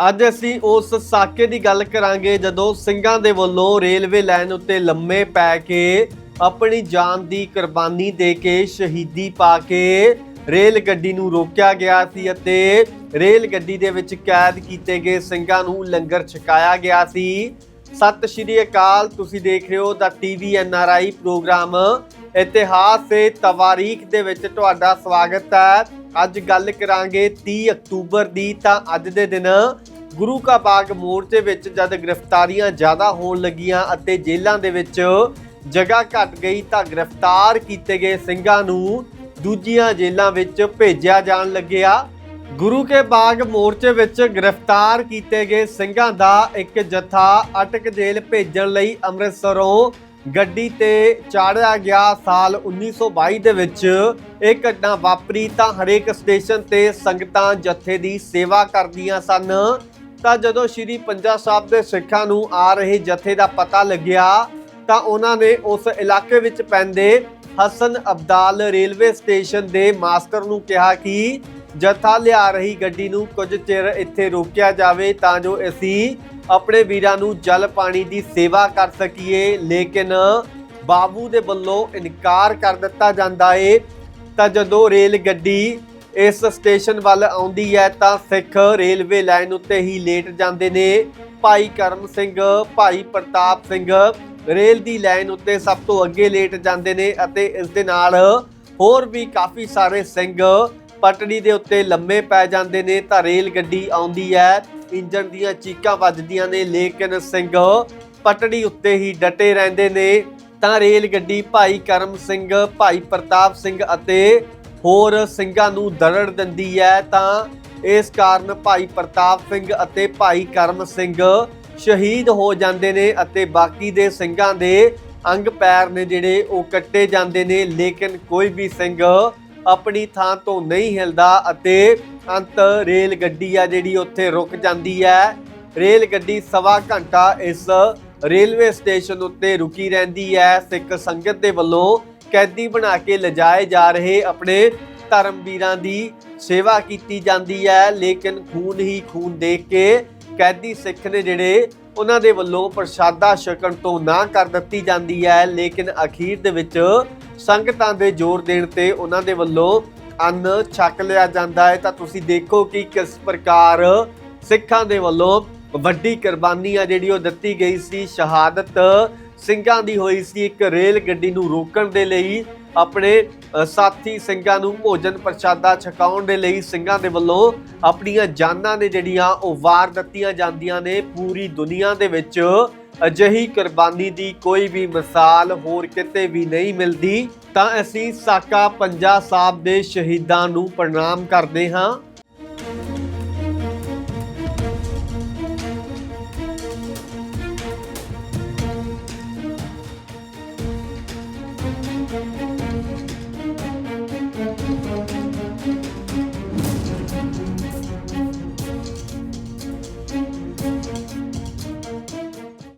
ਅੱਜ ਅਸੀਂ ਉਸ ਸਾਕੇ ਦੀ ਗੱਲ ਕਰਾਂਗੇ ਜਦੋਂ ਸਿੰਘਾਂ ਦੇ ਵੱਲੋਂ ਰੇਲਵੇ ਲਾਈਨ ਉੱਤੇ ਲੰਮੇ ਪੈ ਕੇ ਆਪਣੀ ਜਾਨ ਦੀ ਕੁਰਬਾਨੀ ਦੇ ਕੇ ਸ਼ਹੀਦੀ ਪਾ ਕੇ ਰੇਲ ਗੱਡੀ ਨੂੰ ਰੋਕਿਆ ਗਿਆ ਸੀ ਅਤੇ ਰੇਲ ਗੱਡੀ ਦੇ ਵਿੱਚ ਕੈਦ ਕੀਤੇ ਗਏ ਸਿੰਘਾਂ ਨੂੰ ਲੰਗਰ ਛਕਾਇਆ ਗਿਆ ਸੀ। ਸਤਿ ਸ਼੍ਰੀ ਅਕਾਲ, ਤੁਸੀਂ ਦੇਖ ਰਹੇ ਹੋ ਦਾ TV N R I programme. ਇਤਿਹਾਸ ਤੇ ਤਵਾਰੀਖ ਦੇ ਵਿੱਚ ਤੁਹਾਡਾ ਸਵਾਗਤ ਹੈ। ਅੱਜ ਗੱਲ ਕਰਾਂਗੇ 30 ਅਕਤੂਬਰ ਦੀ, ਤਾਂ ਅੱਜ ਦੇ ਦਿਨ ਗੁਰੂ ਕਾ ਬਾਗ ਮੋਰਚੇ ਵਿੱਚ ਜਦ ਗ੍ਰਿਫਤਾਰੀਆਂ ਜ਼ਿਆਦਾ ਹੋਣ ਲੱਗੀਆਂ ਅਤੇ ਜੇਲ੍ਹਾਂ ਦੇ ਵਿੱਚ ਜਗ੍ਹਾ ਘਟ ਗਈ, ਤਾਂ ਗ੍ਰਿਫਤਾਰ ਕੀਤੇ ਗਏ ਸਿੰਘਾਂ ਨੂੰ ਦੂਜੀਆਂ ਜੇਲ੍ਹਾਂ ਵਿੱਚ ਭੇਜਿਆ ਜਾਣ ਲੱਗਿਆ। ਗੁਰੂ ਕੇ ਬਾਗ ਮੋਰਚੇ ਵਿੱਚ ਗ੍ਰਿਫਤਾਰ ਕੀਤੇ ਗਏ ਸਿੰਘਾਂ ਦਾ ਇੱਕ ਜਥਾ ਅਟਕ ਜੇਲ੍ਹ ਭੇਜਣ ਲਈ ਅੰਮ੍ਰਿਤਸਰੋਂ ਗੱਡੀ ਤੇ ਚਾੜਿਆ ਗਿਆ ਸਾਲ 1922 ਦੇ ਵਿੱਚ ਇਹ ਘਟਨਾ ਵਾਪਰੀ ਤਾਂ ਹਰੇਕ ਸਟੇਸ਼ਨ ਤੇ ਸੰਗਤਾਂ ਜਥੇ ਦੀ ਸੇਵਾ ਕਰਦੀਆਂ ਸਨ। ਤਾਂ ਜਦੋਂ ਸ਼੍ਰੀ ਪੰਜਾ ਸਾਹਿਬ ਦੇ ਸਿੱਖਾਂ ਨੂੰ ਆ ਰਹੇ ਜਥੇ ਦਾ ਪਤਾ ਲੱਗਿਆ, ਤਾਂ ਉਹਨਾਂ ਨੇ ਉਸ ਇਲਾਕੇ ਵਿੱਚ ਪੈਂਦੇ ਹਸਨ ਅਬਦਾਲ ਰੇਲਵੇ ਸਟੇਸ਼ਨ ਦੇ ਮਾਸਟਰ ਨੂੰ ਕਿਹਾ ਕਿ ਜਥਾ ਲਿਆ ਰਹੀ ਗੱਡੀ ਨੂੰ ਕੁਝ ਚਿਰ ਇੱਥੇ ਰੋਕਿਆ ਜਾਵੇ ਤਾਂ ਜੋ ਅਸੀਂ ਆਪਣੇ ਵੀਰਾਂ ਨੂੰ ਜਲ ਪਾਣੀ ਦੀ ਸੇਵਾ ਕਰ ਸਕੀਏ, ਲੇਕਿਨ ਬਾਬੂ ਦੇ ਵੱਲੋਂ ਇਨਕਾਰ ਕਰ ਦਿੱਤਾ ਜਾਂਦਾ ਏ। ਤਾਂ ਜਦੋਂ ਰੇਲ ਗੱਡੀ ਇਸ ਸਟੇਸ਼ਨ ਵੱਲ ਆਉਂਦੀ ਹੈ, ਤਾਂ ਸਿੱਖ ਰੇਲਵੇ ਲਾਈਨ ਉੱਤੇ ਹੀ ਲੇਟ ਜਾਂਦੇ ਨੇ। ਭਾਈ ਕਰਮ ਸਿੰਘ, ਭਾਈ ਪ੍ਰਤਾਪ ਸਿੰਘ ਰੇਲ ਦੀ ਲਾਈਨ ਉੱਤੇ ਸਭ ਤੋਂ ਅੱਗੇ ਲੇਟ ਜਾਂਦੇ ਨੇ ਅਤੇ ਇਸ ਦੇ ਨਾਲ ਹੋਰ ਵੀ ਕਾਫੀ ਸਾਰੇ ਸਿੰਘ ਪਟੜੀ ਦੇ ਉੱਤੇ ਲੰਮੇ ਪੈ ਜਾਂਦੇ ਨੇ। ਤਾਂ ਰੇਲ ਗੱਡੀ ਆਉਂਦੀ ਹੈ ਇੰਜਣ ਦੀਆਂ ਚੀਕਾਂ ਵੱਜਦੀਆਂ ਨੇ, ਲੇਕਿਨ ਸਿੰਘ ਪਟੜੀ ਉੱਤੇ ਹੀ ਡਟੇ ਰਹਿੰਦੇ ਨੇ। ਤਾਂ ਰੇਲ ਗੱਡੀ ਭਾਈ ਕਰਮ ਸਿੰਘ, ਭਾਈ ਪ੍ਰਤਾਪ ਸਿੰਘ ਅਤੇ ਹੋਰ ਸਿੰਘਾਂ ਨੂੰ ਦਰੜ ਦਿੰਦੀ ਹੈ। ਤਾਂ ਇਸ ਕਾਰਨ ਭਾਈ ਪ੍ਰਤਾਪ ਸਿੰਘ ਅਤੇ ਭਾਈ ਕਰਮ ਸਿੰਘ ਸ਼ਹੀਦ ਹੋ ਜਾਂਦੇ ਨੇ ਅਤੇ ਬਾਕੀ ਦੇ ਸਿੰਘਾਂ ਦੇ ਅੰਗ ਪੈਰ ਨੇ ਜਿਹੜੇ ਉਹ ਕੱਟੇ ਜਾਂਦੇ ਨੇ। ਲੇਕਿਨ ਕੋਈ ਵੀ ਸਿੰਘ ਆਪਣੀ ਥਾਂ ਤੋਂ ਨਹੀਂ ਹਿਲਦਾ ਅਤੇ ਅੰਤ ਰੇਲ ਗੱਡੀ ਆ ਜਿਹੜੀ ਉੱਥੇ ਰੁਕ ਜਾਂਦੀ ਹੈ। ਰੇਲ ਗੱਡੀ ਸਵਾ ਘੰਟਾ ਇਸ ਰੇਲਵੇ ਸਟੇਸ਼ਨ ਉੱਤੇ ਰੁਕੀ ਰਹਿੰਦੀ ਹੈ। ਸਿੱਖ ਸੰਗਤ ਦੇ ਵੱਲੋਂ ਕੈਦੀ ਬਣਾ ਕੇ ਲਿਜਾਏ ਜਾ ਰਹੇ ਆਪਣੇ ਧਰਮ ਵੀਰਾਂ ਦੀ ਸੇਵਾ ਕੀਤੀ ਜਾਂਦੀ ਹੈ। ਲੇਕਿਨ ਖੂਨ ਹੀ ਖੂਨ ਦੇਖ ਕੇ ਕੈਦੀ ਸਿੱਖ ਨੇ ਜਿਹੜੇ ਉਹਨਾਂ ਦੇ ਵੱਲੋਂ ਪ੍ਰਸ਼ਾਦਾ ਛਕਣ ਤੋਂ ਨਾ ਕਰ ਦਿੱਤੀ ਜਾਂਦੀ ਹੈ, ਲੇਕਿਨ ਅਖੀਰ ਦੇ ਵਿੱਚ ਸੰਗਤਾਂ ਦੇ ਜ਼ੋਰ ਦੇਣ ਤੇ ਉਹਨਾਂ ਦੇ ਵੱਲੋਂ ਅੰਨ ਛਕ ਲਿਆ ਜਾਂਦਾ ਹੈ। ਤਾਂ ਤੁਸੀਂ ਦੇਖੋ ਕਿ ਕਿਸ ਪ੍ਰਕਾਰ ਸਿੱਖਾਂ ਦੇ ਵੱਲੋਂ ਵੱਡੀ ਕੁਰਬਾਨੀ ਆ ਜਿਹੜੀ ਉਹ ਦਿੱਤੀ ਗਈ ਸੀ। ਸ਼ਹਾਦਤ ਸਿੰਘਾਂ ਦੀ ਹੋਈ ਸੀ। ਇੱਕ ਰੇਲ ਗੱਡੀ ਨੂੰ ਰੋਕਣ ਦੇ ਲਈ ਆਪਣੇ ਸਾਥੀ ਸਿੰਘਾਂ ਨੂੰ ਭੋਜਨ ਪ੍ਰਸ਼ਾਦਾ ਛਕਾਉਣ ਦੇ ਲਈ ਸਿੰਘਾਂ ਦੇ ਵੱਲੋਂ ਆਪਣੀਆਂ ਜਾਨਾਂ ਨੇ ਜਿਹੜੀਆਂ ਉਹ ਵਾਰ ਦਿੱਤੀਆਂ ਜਾਂਦੀਆਂ ਨੇ। ਪੂਰੀ ਦੁਨੀਆ ਦੇ ਵਿੱਚ ਅਜਿਹੀ ਕੁਰਬਾਨੀ ਦੀ ਕੋਈ ਵੀ ਮਿਸਾਲ ਹੋਰ ਕਿਤੇ ਵੀ ਨਹੀਂ ਮਿਲਦੀ। ਤਾਂ ਅਸੀਂ ਸਾਕਾ ਪੰਜਾ ਸਾਹਿਬ ਦੇ ਸ਼ਹੀਦਾਂ ਨੂੰ ਪ੍ਰਣਾਮ ਕਰਦੇ ਹਾਂ।